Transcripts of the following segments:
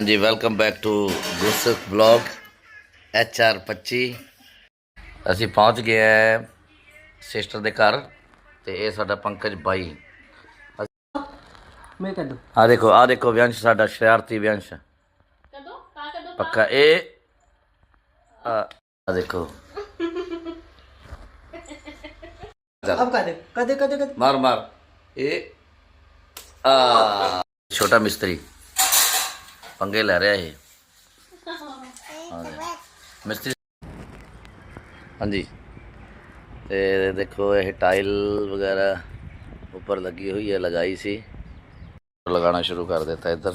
ਜੀ welcome back to Gursukh blog H R 25 ਅਸੀਂ ਪਹੁੰਚ ਗਏ ਹੈ ਸਿਸਟਰ ਦੇ ਘਰ ਤੇ ਇਹ ਸਾਡਾ ਪੰਕਜ ਬਾਈ ਮੈਂ ਕਰ ਦੂੰ ਆ ਦੇਖੋ ਆ ਦੇਖੋ ਵਿਅੰਸ਼ ਸਾਡਾ ਸ਼ਰਾਰਤੀ ਵਿਅੰਸ਼ ਕਦੋਂ ਕਾ ਕਦੋਂ ਪੱਕਾ ਇਹ ਆ ਆ ਦੇਖੋ ਅਬ ਕਰ ਦੇ ਕਰ ਦੇ ਕਰ ਦੇ ਕਰ ਦੇ। ਮਾਰ ਮਾਰ ਇਹ ਆ ਛੋਟਾ ਮਿਸਤਰੀ ਪੰਗੇ ਲੈ ਰਿਹਾ ਇਹ। ਮਿਸਤਰੀ ਹਾਂਜੀ। ਤੇ ਦੇਖੋ ਇਹ ਟਾਈਲ ਵਗੈਰਾ ਉੱਪਰ ਲੱਗੀ ਹੋਈ ਹੈ ਲਗਾਈ ਸੀ। ਲਗਾਉਣਾ ਸ਼ੁਰੂ ਕਰ ਦਿੱਤਾ ਇੱਧਰ।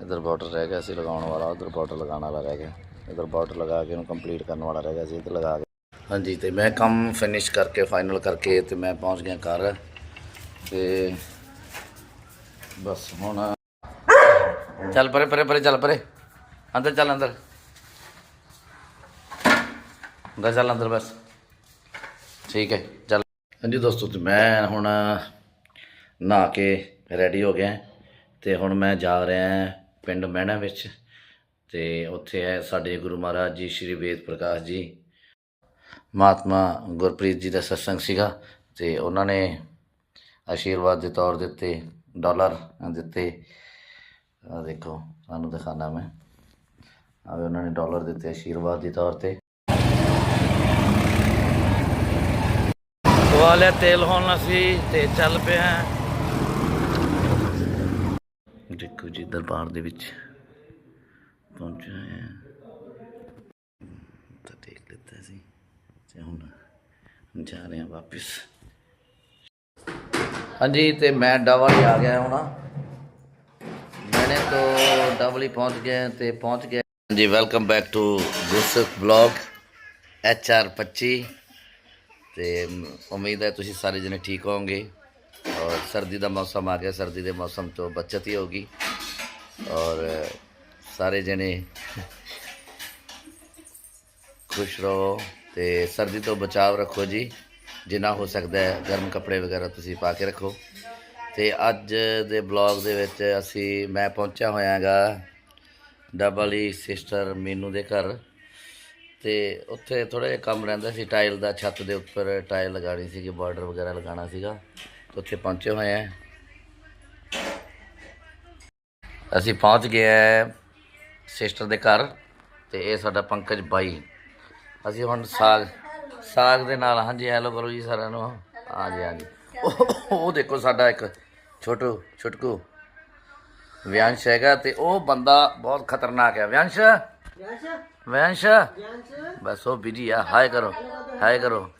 ਇੱਧਰ ਬਾਰਡਰ ਰਹਿ ਗਿਆ ਸੀ ਲਗਾਉਣ ਵਾਲਾ ਉਧਰ ਬਾਰਡਰ ਲਗਾਉਣ ਵਾਲਾ ਰਹਿ ਗਿਆ। ਇੱਧਰ ਬਾਰਡਰ ਲਗਾ ਕੇ ਇਹਨੂੰ ਕੰਪਲੀਟ ਕਰਨ ਵਾਲਾ ਰਹਿ ਗਿਆ ਸੀ ਇੱਧਰ ਲਗਾ ਕੇ। ਹਾਂਜੀ ਤੇ ਮੈਂ ਕੰਮ ਫਿਨਿਸ਼ ਕਰਕੇ ਫਾਈਨਲ ਕਰਕੇ ਤੇ ਮੈਂ ਪਹੁੰਚ ਗਿਆ ਘਰ। ਤੇ ਬਸ ਹੁਣ ਚੱਲ ਪਰੇ ਪਰੇ ਪਰੇ, ਚੱਲ ਪਰੇ। ਅੰਦਰ ਚੱਲ, ਅੰਦਰ। ਅੰਦਰ ਚੱਲ, ਅੰਦਰ ਬਸ। ਠੀਕ ਹੈ, ਚੱਲ। ਹਾਂਜੀ ਦੋਸਤੋ, ਤੇ ਮੈਂ ਹੁਣ ਨਹਾ ਕੇ ਰੈਡੀ ਹੋ ਗਿਆ। ਤੇ ਹੁਣ ਮੈਂ ਜਾ ਰਿਹਾ ਪਿੰਡ ਮਹਿਣਾ ਵਿੱਚ। ਤੇ ਉੱਥੇ ਹੈ ਸਾਡੇ ਗੁਰੂ ਮਹਾਰਾਜ ਜੀ, ਸ਼੍ਰੀ ਵੇਦ ਪ੍ਰਕਾਸ਼ ਜੀ। ਮਹਾਤਮਾ ਗੁਰਪ੍ਰੀਤ ਜੀ ਦਾ ਸਤਸੰਗ ਸੀਗਾ। ਤੇ ਉਹਨਾਂ ਨੇ ਆਸ਼ੀਰਵਾਦ ਦੇ ਤੌਰ ਦਿੱਤੇ ਉੱਤੇ ਡਾਲਰ ਦਿੱਤੇ। ਆ ਦੇਖੋ ਤੁਹਾਨੂੰ ਦਿਖਾਣਾ ਮੈਂ। ਆਵੇ ਉਹਨਾਂ ਨੇ ਡਾਲਰ ਦਿੱਤੇ ਆਸ਼ੀਰਵਾਦ ਦੇ ਤੌਰ ਤੇ। ਵਾਲੇ ਤੇਲ ਹੋਣ ਅਸੀਂ ਤੇ ਚੱਲ ਪਿਆ ਦੇਖੋ ਜੀ ਦਰਬਾਰ ਦੇ ਵਿੱਚ ਪਹੁੰਚਿਆ ਹੈ। ਤਾਂ ਦੇਖ ਲਿੱਤਾ ਸੀ ਤੇ ਹੁਣ ਜਾ ਰਹੇ ਹਾਂ ਵਾਪਿਸ। ਹਾਂਜੀ ਤੇ ਮੈਂ ਡਬਲ ਹੀ ਆ ਗਿਆ ਹੁਣ। ਮੈਨੇ ਤੋਂ ਡਬਲ ਹੀ ਪਹੁੰਚ ਗਏ ਤੇ ਪਹੁੰਚ ਗਏ ਜੀ welcome back to Gursukh blog H R 25 ਤੇ ਉਮੀਦ ਹੈ ਤੁਸੀਂ ਸਾਰੇ ਜਣੇ ਠੀਕ ਹੋਵੋਗੇ। ਔਰ ਸਰਦੀ ਦਾ ਮੌਸਮ ਆ ਗਿਆ, ਸਰਦੀ ਦੇ ਮੌਸਮ ਤੋਂ ਬਚਤ ਹੀ ਹੋਗੀ ਔਰ ਸਾਰੇ ਜਣੇ ਖੁਸ਼ ਰਹੋ ਤੇ ਸਰਦੀ ਤੋਂ ਬਚਾਅ ਰੱਖੋ ਜੀ। ਜਿੰਨਾ ਹੋ ਸਕਦਾ ਹੈ, ਗਰਮ ਕੱਪੜੇ ਵਗੈਰਾ ਤੁਸੀਂ ਪਾ ਕੇ ਰੱਖੋ। ਤੇ ਅੱਜ ਦੇ ਬਲੌਗ ਦੇ ਵਿੱਚ ਅਸੀਂ ਮੈਂ ਪਹੁੰਚਿਆ ਹੋਇਆਗਾ ਡਬਲ ਹੀ ਸਿਸਟਰ ਮੀਨੂ ਦੇ ਘਰ। ਤੇ ਉੱਥੇ ਥੋੜਾ ਜਿਹਾ ਕੰਮ ਰਹਿੰਦਾ ਸੀ ਟਾਈਲ ਦਾ ਛੱਤ ਦੇ ਉੱਪਰ ਟਾਈਲ ਲਗਾਣੀ ਸੀਗੀ ਬਾਰਡਰ ਵਗੈਰਾ ਲਗਾਉਣਾ ਸੀਗਾ, ਤੇ ਉੱਥੇ ਪਹੁੰਚੇ ਹੋਏ ਆ। ਅਸੀਂ ਪਹੁੰਚ ਗਏ ਹੈ ਸਿਸਟਰ ਦੇ ਘਰ ਤੇ ਇਹ ਸਾਡਾ ਪੰਕਜ ਬਾਈ। ਅਸੀਂ ਹੁਣ ਸਾਗ ਸਾਗ ਦੇ ਨਾਲ, ਹਾਂਜੀ ਹੈਲੋ ਕਰੋ ਜੀ ਸਾਰਿਆਂ ਨੂੰ। ਹਾਂਜੀ ਹਾਂਜੀ। ਉਹ ਉਹ ਦੇਖੋ ਸਾਡਾ ਇੱਕ ਛੋਟੂ ਛੁਟਕੂ। ਵਿਆਂਸ਼ ਹੈਗਾ ਤੇ ਉਹ ਬੰਦਾ ਬਹੁਤ ਖਤਰਨਾਕ ਹੈ। ਵਿਆਂਸ਼? ਯਾਸ਼ ਬਸ ਉਹ ਬਿਜ਼ੀ ਆ ਹਾਏ ਕਰੋ ਹਾਏ ਕਰੋ।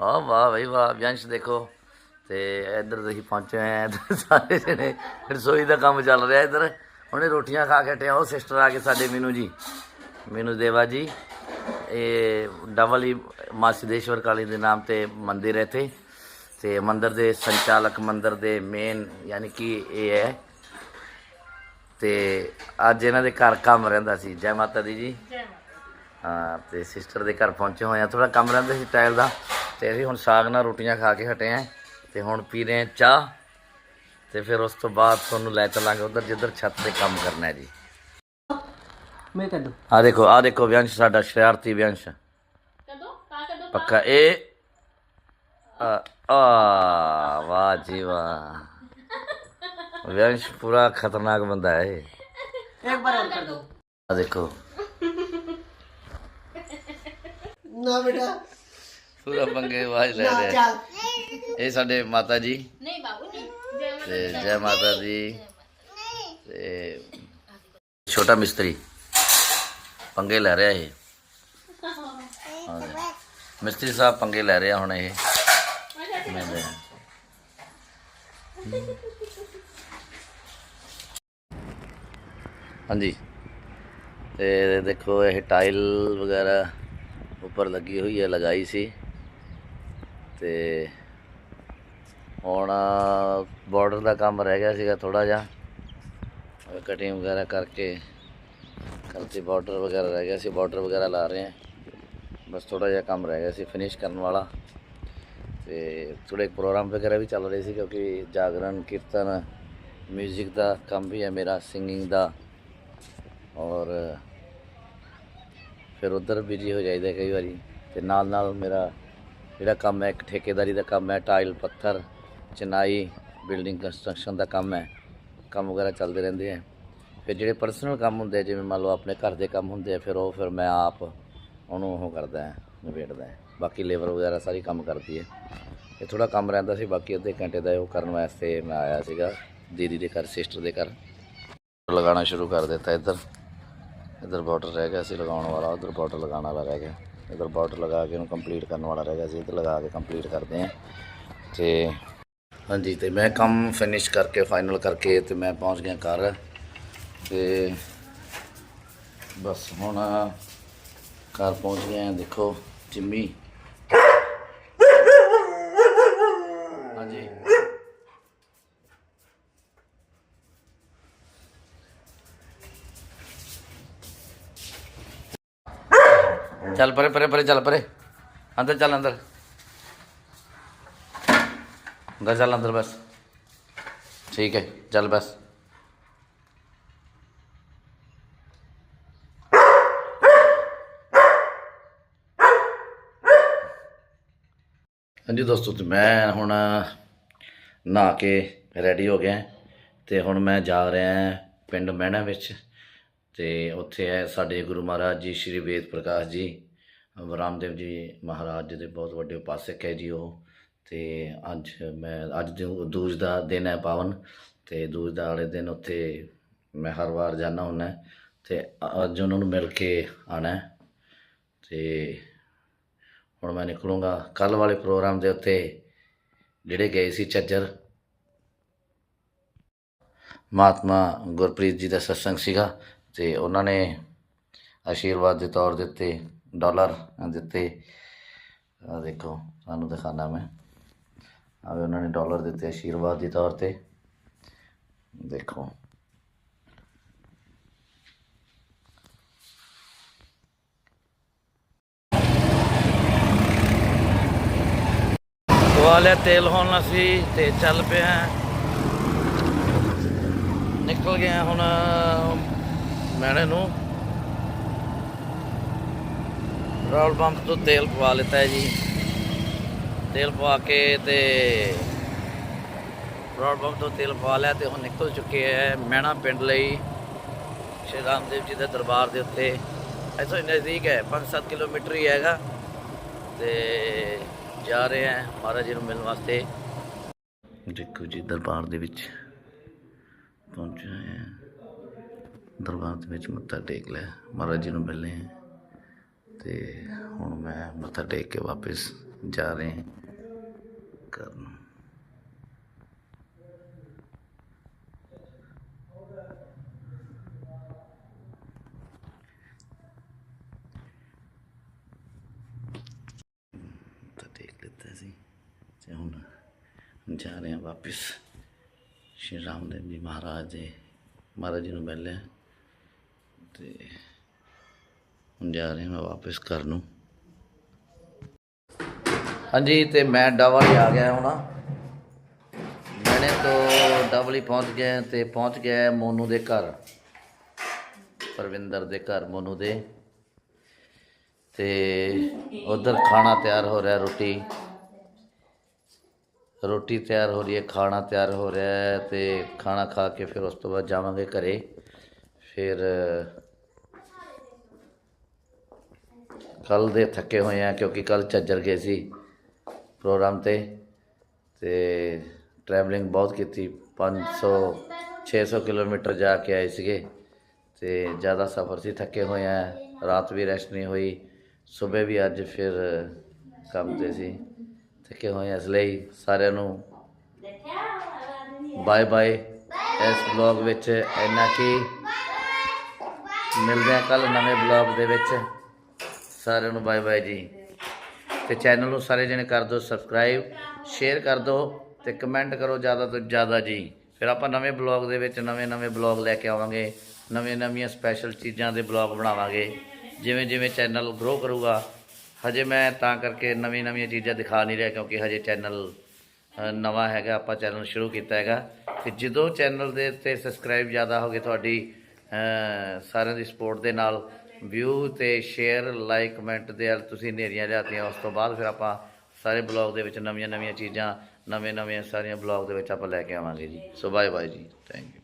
ਆ ਵਾਹ ਬਈ ਵਾਹ ਵਿਆਂਸ਼ ਦੇਖੋ। ਤੇ ਇੱਧਰ ਅਸੀਂ ਪਹੁੰਚੇ ਆ ਸਾਰੇ ਜਣੇ ਰਸੋਈ ਦਾ ਕੰਮ ਚੱਲ ਰਿਹਾ ਇੱਧਰ। ਹੁਣੇ ਰੋਟੀਆਂ ਖਾ ਕੇ ਹਟੇ ਆ ਉਹ ਸਿਸਟਰ ਆ ਕੇ ਸਾਡੇ ਮੀਨੂ ਜੀ। ਮੀਨੂ ਦੇਵਾ ਜੀ। ਇਹ ਡਬਲ ਹੀ ਮਾਂ ਸਿद्धੇਸ਼ਵਰ ਕਾਲੀ ਦੇ ਨਾਮ ਤੇ ਮੰਦਿਰ ਹੈ ਇੱਥੇ। ਤੇ ਮੰਦਿਰ ਦੇ ਸੰਚਾਲਕ ਮੰਦਿਰ ਦੇ ਮੇਨ ਯਾਨੀ ਕਿ ਇਹ ਹੈ। ਤੇ ਅੱਜ ਇਹਨਾਂ ਦੇ ਘਰ ਕੰਮ ਰਹਿੰਦਾ ਸੀ। ਜੈ ਮਾਤਾ ਦੀ ਜੀ। ਹਾਂ ਤੇ ਸਿਸਟਰ ਦੇ ਘਰ ਪਹੁੰਚੇ ਹੋਏ ਆ। ਥੋੜਾ ਕੰਮ ਰਹਿੰਦਾ ਸੀ ਟਾਈਲ ਦਾ। ਤੇ ਅਸੀਂ ਹੁਣ ਸਾਗ ਨਾਲ ਰੋਟੀਆਂ ਖਾ ਕੇ ਹਟੇ ਆ। ਤੇ ਹੁਣ ਪੀ ਰਹੇ ਆ ਚਾਹ। ਤੇ ਫਿਰ ਉਸ ਤੋਂ ਬਾਅਦ ਤੁਹਾਨੂੰ ਲੈ ਚੱਲਾਂਗੇ ਉਧਰ ਜਿੱਧਰ ਛੱਤ ਤੇ ਕੰਮ ਕਰਨਾ ਹੈ ਜੀ। ਮੈਂ ਕਰ ਦੂੰ ਆ ਦੇਖੋ ਆ ਦੇਖੋ ਵਿਅੰਸ਼ ਸਾਡਾ ਸ਼ਰਾਰਤੀ ਵਿਅੰਸ਼। ਕਦੋਂ ਕਾ ਕਦੋਂ ਪੱਕਾ ਇਹ ਆ ਆ ਵਾਹ ਜੀ ਵਾਹ। ਵਿਅੰਸ਼ ਪੂਰਾ ਖਤਰਨਾਕ ਬੰਦਾ ਹੈ ਇਹ। ਇੱਕ ਬਾਰ ਹੋਰ ਕਰ ਦੂੰ। ਆ ਦੇਖੋ। ਨਾ ਬੇਟਾ। ਪੂਰਾ ਪੰਗੇ ਆਵਾਜ਼ ਲੈ ਨਾ ਰਿਹਾ। ਚੱਲ। ਇਹ ਸਾਡੇ ਮਾਤਾ ਜੀ। ਨਹੀਂ ਬਾਬੂ ਨਹੀਂ। ਜੈ ਮਾਤਾ ਤੇ ਜੈ ਮਾਤਾ ਦੀ। ਤੇ ਛੋਟਾ ਮਿਸਤਰੀ। ਪੰਗੇ ਲੈ ਰਿਹਾ ਇਹ। ਜੀ। ਮਿਸਤਰੀ ਸਾਹਿਬ ਪੰਗੇ ਲੈ ਰਿਹਾ ਹੁਣ ਇਹ। ਮੈਂ ਦੇ ਹਾਂਜੀ। ਤੇ ਦੇਖੋ, ਇਹ ਟਾਈਲ ਵਗੈਰਾ ਉੱਪਰ ਲੱਗੀ ਹੋਈ ਹੈ, ਲਗਾਈ ਸੀ। ਤੇ ਹੁਣ ਬਾਰਡਰ ਦਾ ਕੰਮ ਰਹਿ ਗਿਆ ਸੀਗਾ ਥੋੜਾ ਜਿਹਾ। ਕਟਿੰਗ ਵਗੈਰਾ ਕਰਕੇ ਕਰਤੇ ਬਾਰਡਰ ਵਗੈਰਾ ਰਹਿ ਗਿਆ ਸੀ। ਬਾਰਡਰ ਵਗੈਰਾ ਲਾ ਰਹੇ ਹਾਂ। ਬਸ ਥੋੜਾ ਜਿਹਾ ਕੰਮ ਰਹਿ ਗਿਆ ਸੀ, ਫਿਨਿਸ਼ ਕਰਨ ਵਾਲਾ। ਤੇ ਥੋੜੇ ਪ੍ਰੋਗਰਾਮ ਵਗੈਰਾ ਵੀ ਚੱਲ ਰਹੇ ਸੀ ਕਿਉਂਕਿ ਜਾਗਰਣ, ਕੀਰਤਨ 뮤직 ਦਾ ਕੰਮ ਵੀ ਹੈ ਮੇਰਾ ਸਿੰਗਿੰਗ ਦਾ। ਔਰ ਫਿਰ ਉਧਰ ਬਿਜ਼ੀ ਹੋ ਜਾਈਦਾ ਕਈ ਵਾਰੀ। ਤੇ ਨਾਲ ਨਾਲ ਮੇਰਾ ਜਿਹੜਾ ਕੰਮ ਹੈ, ਇੱਕ ਠੇਕੇਦਾਰੀ ਦਾ ਕੰਮ ਹੈ ਟਾਇਲ ਪੱਥਰ, ਚਨਾਈ ਬਿਲਡਿੰਗ ਕੰਸਟਰਕਸ਼ਨ ਦਾ ਕੰਮ ਹੈ, ਕੰਮ ਵਗੈਰਾ ਚੱਲਦੇ ਰਹਿੰਦੇ ਆ। ਫਿਰ ਜਿਹੜੇ ਪਰਸਨਲ ਕੰਮ ਹੁੰਦੇ ਜਿਵੇਂ ਮੰਨ ਲਓ ਆਪਣੇ ਘਰ ਦੇ ਕੰਮ ਹੁੰਦੇ ਆ, ਫਿਰ ਉਹ ਫਿਰ ਮੈਂ ਆਪ ਉਹਨੂੰ ਉਹ ਕਰਦਾ, ਨਿਬੇੜਦਾ। ਬਾਕੀ ਲੇਬਰ ਵਗੈਰਾ ਸਾਰੀ ਕੰਮ ਕਰਦੀ ਹੈ ਇਹ ਥੋੜਾ ਕੰਮ ਰਹਿੰਦਾ ਸੀ, ਬਾਕੀ ਅੱਧੇ ਘੰਟੇ ਦਾ ਉਹ ਕਰਨ ਵਾਸਤੇ ਮੈਂ ਆਇਆ ਸੀਗਾ, ਦੀਦੀ ਦੇ ਘਰ, ਸਿਸਟਰ ਦੇ ਘਰ। ਲਗਾਉਣਾ ਸ਼ੁਰੂ ਕਰ ਦਿੱਤਾ ਇੱਧਰ। ਇੱਧਰ ਬਾਰਡਰ ਰਹਿ ਗਿਆ ਸੀ ਲਗਾਉਣ ਵਾਲਾ, ਉਧਰ ਬਾਰਡਰ ਲਗਾਉਣ ਵਾਲਾ ਰਹਿ ਗਿਆ। ਇੱਧਰ ਬਾਰਡਰ ਲਗਾ ਕੇ ਉਹਨੂੰ ਕੰਪਲੀਟ ਕਰਨ ਵਾਲਾ ਰਹਿ ਗਿਆ ਸੀ, ਇੱਧਰ ਲਗਾ ਕੇ ਕੰਪਲੀਟ ਕਰਦੇ ਹਾਂ ਤੇ ਹਾਂਜੀ, ਤੇ ਮੈਂ ਕੰਮ ਫਿਨਿਸ਼ ਕਰਕੇ ਫਾਈਨਲ ਕਰਕੇ ਤੇ ਮੈਂ ਪਹੁੰਚ ਗਿਆ ਘਰ। ਤੇ ਬਸ ਹੁਣ ਘਰ ਪਹੁੰਚ ਗਏ ਹਾਂ ਦੇਖੋ, ਜਿੰਮੀ। ਚੱਲ ਪਰੇ ਪਰੇ ਪਰੇ, ਚੱਲ ਪਰੇ। ਅੰਦਰ ਚੱਲ, ਅੰਦਰ। ਅੰਦਰ ਚੱਲ, ਅੰਦਰ ਬਸ। ਠੀਕ ਹੈ, ਚੱਲ ਬਸ। ਹਾਂਜੀ ਦੋਸਤੋ, ਤੇ ਮੈਂ ਹੁਣ ਨਹਾ ਕੇ ਰੈਡੀ ਹੋ ਗਿਆ। ਤੇ ਹੁਣ ਮੈਂ ਜਾ ਰਿਹਾ ਪਿੰਡ ਮਹਿਣਾ ਵਿੱਚ। ਤੇ ਉੱਥੇ ਹੈ ਸਾਡੇ ਗੁਰੂ ਮਹਾਰਾਜ ਜੀ, ਸ਼੍ਰੀ ਵੇਦ ਪ੍ਰਕਾਸ਼ ਜੀ, ਰਾਮਦੇਵ ਜੀ ਮਹਾਰਾਜ ਜੀ ਦੇ ਬਹੁਤ ਵੱਡੇ ਉਪਾਸਕ ਹੈ ਜੀ ਉਹ। ਤੇ ਅੱਜ ਮੈਂ, ਅੱਜ ਦੂਜ ਦਾ ਦਿਨ ਹੈ ਪਾਵਨ, ਤੇ ਦੂਜ ਦਾ ਵਾਲੇ ਦਿਨ ਉੱਥੇ ਮੈਂ ਹਰ ਵਾਰ ਜਾਂਦਾ ਹੁੰਦਾ ਤੇ ਅੱਜ ਉਹਨਾਂ ਨੂੰ ਮਿਲ ਕੇ ਆਣਾ ਤੇ ਹੁਣ ਮੈਂ ਨਿਕਲੂੰਗਾ ਕੱਲ ਵਾਲੇ ਪ੍ਰੋਗਰਾਮ ਦੇ ਉੱਤੇ ਜਿਹੜੇ ਗਏ ਸੀ ਚੱਜਰ ਮਹਾਤਮਾ ਗੁਰਪ੍ਰੀਤ ਜੀ ਦਾ ਸਤਸੰਗ ਸੀਗਾ ਤੇ ਉਹਨਾਂ ਨੇ ਆਸ਼ੀਰਵਾਦ ਦੇ ਤੌਰ ਦੇ ਉੱਤੇ ਡਾਲਰ ਦਿੱਤੇ। ਆ ਦੇਖੋ, ਤੁਹਾਨੂੰ ਦਿਖਾਣਾ ਮੈਂ। ਆਵੇ ਉਹਨਾਂ ਨੇ ਡਾਲਰ ਦਿੱਤੇ ਆਸ਼ੀਰਵਾਦ ਦੇ ਤੌਰ ਤੇ। ਦੇਖੋ। ਵਾਲੇ ਤੇਲ ਹੋਣਾ ਅਸੀਂ ਤੇ ਚੱਲ ਪਏ ਹਾਂ। ਨਿਕਲ ਗਿਆ ਹੁਣ ਮੈਨੇ ਨੂੰ ਪੈਟਰੋਲ ਪੰਪ ਤੋਂ ਤੇਲ ਪਵਾ ਲਿੱਤਾ ਹੈ ਜੀ। ਤੇਲ ਪਵਾ ਕੇ ਤੇ ਪੈਟਰੋਲ ਪੰਪ ਤੋਂ ਤੇਲ ਪਵਾ ਲਿਆ ਤੇ ਹੁਣ ਨਿਕਲ ਚੁੱਕੇ ਹੈ ਮੈਣਾ ਪਿੰਡ ਲਈ, ਸ਼੍ਰੀ ਰਾਮਦੇਵ ਜੀ ਦੇ ਦਰਬਾਰ ਦੇ ਉੱਤੇ। ਇੱਥੋਂ ਨਜ਼ਦੀਕ ਹੈ 5-7 ਕਿਲੋਮੀਟਰ ਹੀ ਹੈਗਾ ਤੇ ਜਾ ਰਹੇ ਹਾਂ ਮਹਾਰਾਜ ਜੀ ਨੂੰ ਮਿਲਣ ਵਾਸਤੇ। ਦੇਖੋ ਜੀ, ਦਰਬਾਰ ਦੇ ਵਿੱਚ ਪਹੁੰਚੇ ਹੋਏ ਹਾਂ। ਦਰਬਾਰ ਦੇ ਵਿੱਚ ਮੱਥਾ ਟੇਕ ਲਿਆ। ਮਹਾਰਾਜ ਜੀ ਨੂੰ ਮਿਲਨੇ ਹਾਂ ਤੇ ਹੁਣ ਮੈਂ ਮੱਥਾ ਟੇਕ ਕੇ ਵਾਪਸ ਜਾ ਰਹੇ ਹਾਂ ਘਰ ਨੂੰ। ਮੱਥਾ ਟੇਕ ਲਿੱਤਾ ਸੀ ਤੇ ਹੁਣ ਜਾ ਰਹੇ ਹਾਂ ਵਾਪਸ। ਸ਼੍ਰੀ ਰਾਮਦੇਵ ਜੀ ਮਹਾਰਾਜ ਦੇ ਮਹਾਰਾਜ ਜੀ ਨੂੰ ਮਿਲ ਤੇ ਹੁਣ ਜਾ ਰਹੇ ਹਾਂ ਵਾਪਸ ਘਰ ਨੂੰ। ਹਾਂਜੀ, ਤੇ ਮੈਂ ਡਬਲ ਆ ਗਿਆ ਹੁਣ। ਮੈਨੇ ਤੋਂ ਡਬਲ ਪਹੁੰਚ ਗਿਆ ਤੇ ਪਹੁੰਚ ਗਿਆ ਮੋਨੂ ਦੇ ਘਰ। ਪਰਵਿੰਦਰ ਦੇ ਘਰ ਮੋਨੂ ਦੇ। ਤੇ ਉਧਰ ਖਾਣਾ ਤਿਆਰ ਹੋ ਰਿਹਾ ਰੋਟੀ। ਰੋਟੀ ਤਿਆਰ ਹੋ ਰਹੀ ਹੈ, ਖਾਣਾ ਤਿਆਰ ਹੋ ਰਿਹਾ ਹੈ ਤੇ ਖਾਣਾ ਖਾ ਕੇ ਫਿਰ ਉਸ ਤੋਂ ਬਾਅਦ ਜਾਵਾਂਗੇ ਘਰੇ। ਫਿਰ ਕੱਲ ਦੇ ਥੱਕੇ ਹੋਏ ਆ ਕਿਉਂਕਿ ਕੱਲ ਝੱਜਰ ਗਏ ਸੀ ਪ੍ਰੋਗਰਾਮ ਤੇ ਤੇ ਟਰੈਵਲਿੰਗ ਬਹੁਤ ਕੀਤੀ। 500 600 ਕਿਲੋਮੀਟਰ ਜਾ ਕੇ ਆਏ ਸੀਗੇ ਤੇ ਜ਼ਿਆਦਾ ਸਫ਼ਰ ਸੀ ਥੱਕੇ ਹੋਏ ਆ। ਰਾਤ ਵੀ ਰੈਸਟ ਨਹੀਂ ਹੋਈ। ਸਵੇਰ ਵੀ ਅੱਜ ਫਿਰ ਕੰਮ ਤੇ ਸੀ। ਥੱਕੇ ਹੋਏ ਆ, ਇਸ ਲਈ ਸਾਰਿਆਂ ਨੂੰ ਬਾਏ ਬਾਏ ਇਸ ਬਲੌਗ ਵਿੱਚ ਇੰਨਾ ਕੀ ਮਿਲਦੇ ਆ ਕੱਲ ਨਵੇਂ ਬਲੌਗ ਦੇ ਵਿੱਚ। ਸਾਰਿਆਂ ਨੂੰ ਬਾਏ ਬਾਏ ਜੀ। ਤੇ ਚੈਨਲ ਨੂੰ ਸਾਰੇ ਜਣੇ ਕਰ ਦਿਓ ਸਬਸਕ੍ਰਾਈਬ, ਸ਼ੇਅਰ ਕਰ ਦਿਓ ਤੇ ਕਮੈਂਟ ਕਰੋ ਜ਼ਿਆਦਾ ਤੋਂ ਜ਼ਿਆਦਾ ਜੀ। ਫਿਰ ਆਪਾਂ ਨਵੇਂ ਬਲੌਗ ਦੇ ਵਿੱਚ ਨਵੇਂ ਨਵੇਂ ਬਲੌਗ ਲੈ ਕੇ ਆਵਾਂਗੇ। ਨਵੇਂ ਨਵੀਆਂ ਸਪੈਸ਼ਲ ਚੀਜ਼ਾਂ ਦੇ ਬਲੌਗ ਬਣਾਵਾਂਗੇ। ਜਿਵੇਂ ਜਿਵੇਂ ਚੈਨਲ ਗਰੋ ਕਰੂਗਾ, ਹਜੇ ਮੈਂ ਤਾਂ ਕਰਕੇ ਨਵੀਂ ਨਵੀਆਂ ਚੀਜ਼ਾਂ ਦਿਖਾ ਨਹੀਂ ਰਿਹਾ ਕਿਉਂਕਿ ਹਜੇ ਚੈਨਲ ਨਵਾਂ ਹੈਗਾ, ਆਪਾਂ ਚੈਨਲ ਸ਼ੁਰੂ ਕੀਤਾ ਹੈਗਾ। ਤੇ ਜਦੋਂ ਚੈਨਲ ਦੇ ਉੱਤੇ ਸਬਸਕ੍ਰਾਈਬ ਜ਼ਿਆਦਾ ਹੋਗੇ ਤੁਹਾਡੀ ਸਾਰਿਆਂ ਦੀ ਸਪੋਰਟ ਦੇ ਨਾਲ ਵਿਊ ਤੇ ਸ਼ੇਅਰ ਲਾਈਕ ਕਮੈਂਟ ਦੇ ਨਾਲ ਤੁਸੀਂ ਨੇਰੀਆਂ ਲਿਆਤੀਆਂ। ਉਸ ਤੋਂ ਬਾਅਦ ਫਿਰ ਆਪਾਂ ਸਾਰੇ ਬਲੌਗ ਦੇ ਵਿੱਚ ਨਵੀਆਂ ਨਵੀਆਂ ਚੀਜ਼ਾਂ ਨਵੇਂ ਨਵੇਂ ਸਾਰੀਆਂ ਬਲੌਗ ਦੇ ਵਿੱਚ ਆਪਾਂ ਲੈ ਕੇ ਆਵਾਂਗੇ ਜੀ। ਸੋ ਬਾਏ ਬਾਏ ਜੀ। Thank you